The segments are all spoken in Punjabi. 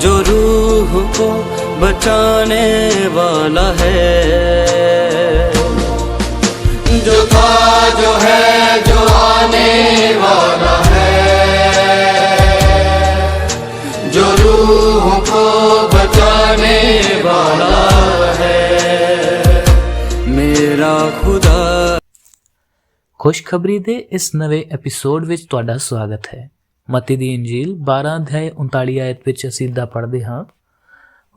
जो रूह को बचाने वाला है जो था जो है जो आने वाला है जो रूह को बचाने वाला है मेरा खुदा ਖੁਸ਼ਖਬਰੀ ਦੇ ਇਸ ਨਵੇਂ ਐਪੀਸੋਡ ਵਿੱਚ ਤੁਹਾਡਾ ਸਵਾਗਤ ਹੈ ਮਤੀ ਦੀ ਇੰਜੀਲ 12 ਅਧਿਆਇ 39 ਆਇਤ ਵਿੱਚ ਅਸੀਂ ਦਾ ਪੜ੍ਹਦੇ ਹਾਂ,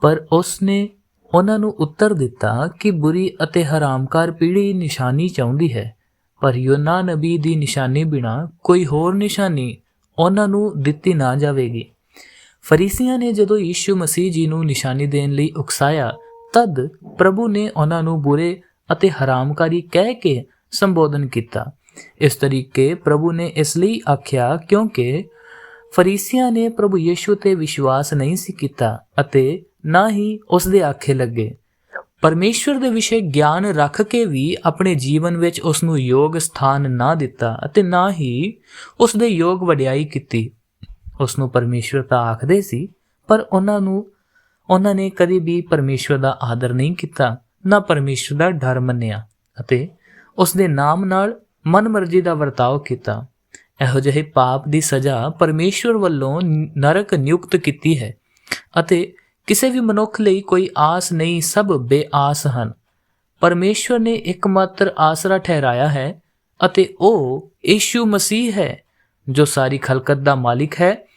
ਪਰ ਉਸ ਨੇ ਉਹਨਾਂ ਨੂੰ ਉੱਤਰ ਦਿੱਤਾ ਕਿ ਬੁਰੀ ਅਤੇ ਹਰਾਮਕਾਰ ਪੀੜ੍ਹੀ ਨਿਸ਼ਾਨੀ ਚਾਹੁੰਦੀ ਹੈ, ਪਰ ਯੋਨਾ ਨਬੀ ਦੀ ਨਿਸ਼ਾਨੀ ਬਿਨਾ ਕੋਈ ਹੋਰ ਨਿਸ਼ਾਨੀ ਉਹਨਾਂ ਨੂੰ ਦਿੱਤੀ ਨਾ ਜਾਵੇਗੀ। ਫਰੀਸੀਆਂ ਨੇ ਜਦੋਂ ਯੀਸ਼ੂ ਮਸੀਹ ਜੀ ਨੂੰ ਨਿਸ਼ਾਨੀ ਦੇਣ ਲਈ ਉਕਸਾਇਆ, ਤਦ ਪ੍ਰਭੂ ਨੇ ਉਹਨਾਂ ਨੂੰ ਬੁਰੇ ਅਤੇ ਹਰਾਮਕਾਰੀ ਕਹਿ ਕੇ ਸੰਬੋਧਨ ਕੀਤਾ। ਇਸ ਤਰੀਕੇ ਪ੍ਰਭੂ ਨੇ ਇਸ ਲਈ ਆਖਿਆ ਕਿਉਂਕਿ ਫਰੀਸੀਆਂ ਨੇ ਪ੍ਰਭੂ ਯੀਸ਼ੂ ਤੇ ਵਿਸ਼ਵਾਸ ਨਹੀਂ ਸੀ ਕੀਤਾ ਅਤੇ ਨਾ ਹੀ ਉਸ ਦੇ ਆਖੇ ਲੱਗੇ। ਪਰਮੇਸ਼ਵਰ ਦੇ ਵਿਸ਼ੇ ਗਿਆਨ ਰੱਖ ਕੇ ਵੀ ਆਪਣੇ ਜੀਵਨ ਵਿੱਚ ਉਸ ਨੂੰ ਯੋਗ ਸਥਾਨ ਨਾ ਦਿੱਤਾ ਅਤੇ ਨਾ ਹੀ ਉਸ ਦੇ ਯੋਗ ਵਡਿਆਈ ਕੀਤੀ। ਉਸ ਨੂੰ ਪਰਮੇਸ਼ਵਰ ਤਾਂ ਆਖਦੇ ਸੀ, ਪਰ ਉਹਨਾਂ ਨੂੰ, ਉਹਨਾਂ ਨੇ ਕਦੇ ਵੀ ਪਰਮੇਸ਼ਵਰ ਦਾ ਆਦਰ ਨਹੀਂ ਕੀਤਾ, ਨਾ ਪਰਮੇਸ਼ਵਰ ਦਾ ਡਰ ਮੰਨਿਆ ਅਤੇ ਉਸ ਦੇ ਨਾਮ ਨਾਲ ਮਨਮਰਜ਼ੀ ਦਾ ਵਰਤਾਓ ਕੀਤਾ। ਇਹੋ ਜਿਹੇ ਪਾਪ ਦੀ ਸਜ਼ਾ ਪਰਮੇਸ਼ਵਰ ਵੱਲੋਂ ਨਰਕ ਨਿਯੁਕਤ ਕੀਤੀ ਹੈ ਅਤੇ ਕਿਸੇ ਵੀ ਮਨੁੱਖ ਲਈ ਕੋਈ ਆਸ ਨਹੀਂ, ਸਭ ਬੇਆਸ ਹਨ। ਪਰਮੇਸ਼ਵਰ ਨੇ ਇੱਕਮਾਤਰ ਆਸਰਾ ਠਹਿਰਾਇਆ ਹੈ ਅਤੇ ਉਹ ਯੀਸ਼ੂ ਮਸੀਹ ਹੈ, ਜੋ ਸਾਰੀ ਖਲਕਤ ਦਾ ਮਾਲਿਕ ਹੈ।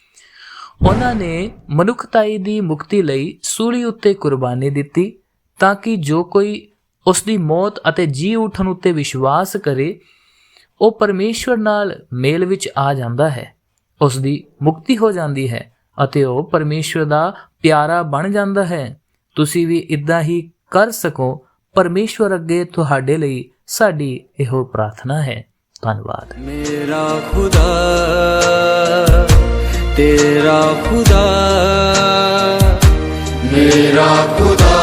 ਉਹਨਾਂ ਨੇ ਮਨੁੱਖਤਾਈ ਦੀ ਮੁਕਤੀ ਲਈ ਸੂਲੀ ਉੱਤੇ ਕੁਰਬਾਨੀ ਦਿੱਤੀ ਤਾਂ ਕਿ ਜੋ ਕੋਈ ਉਸ ਦੀ ਮੌਤ ਅਤੇ ਜੀ ਉਠਣ ਉੱਤੇ ਵਿਸ਼ਵਾਸ ਕਰੇ ਉਹ ਪਰਮੇਸ਼ਵਰ ਨਾਲ ਮੇਲ ਵਿੱਚ ਆ ਜਾਂਦਾ ਹੈ। ਉਸ ਦੀ ਮੁਕਤੀ ਹੋ ਜਾਂਦੀ ਹੈ ਅਤੇ ਉਹ ਪਰਮੇਸ਼ਵਰ ਦਾ ਪਿਆਰਾ ਬਣ ਜਾਂਦਾ ਹੈ। ਤੁਸੀਂ ਵੀ ਇਦਾਂ ਹੀ ਕਰ ਸਕੋ। ਪਰਮੇਸ਼ਵਰ ਅੱਗੇ ਤੁਹਾਡੇ ਲਈ ਸਾਡੀ ਇਹੋ ਪ੍ਰਾਰਥਨਾ ਹੈ। ਧੰਨਵਾਦ। ਮੇਰਾ ਖੁਦਾ, ਤੇਰਾ ਖੁਦਾ, ਮੇਰਾ ਖੁਦਾ।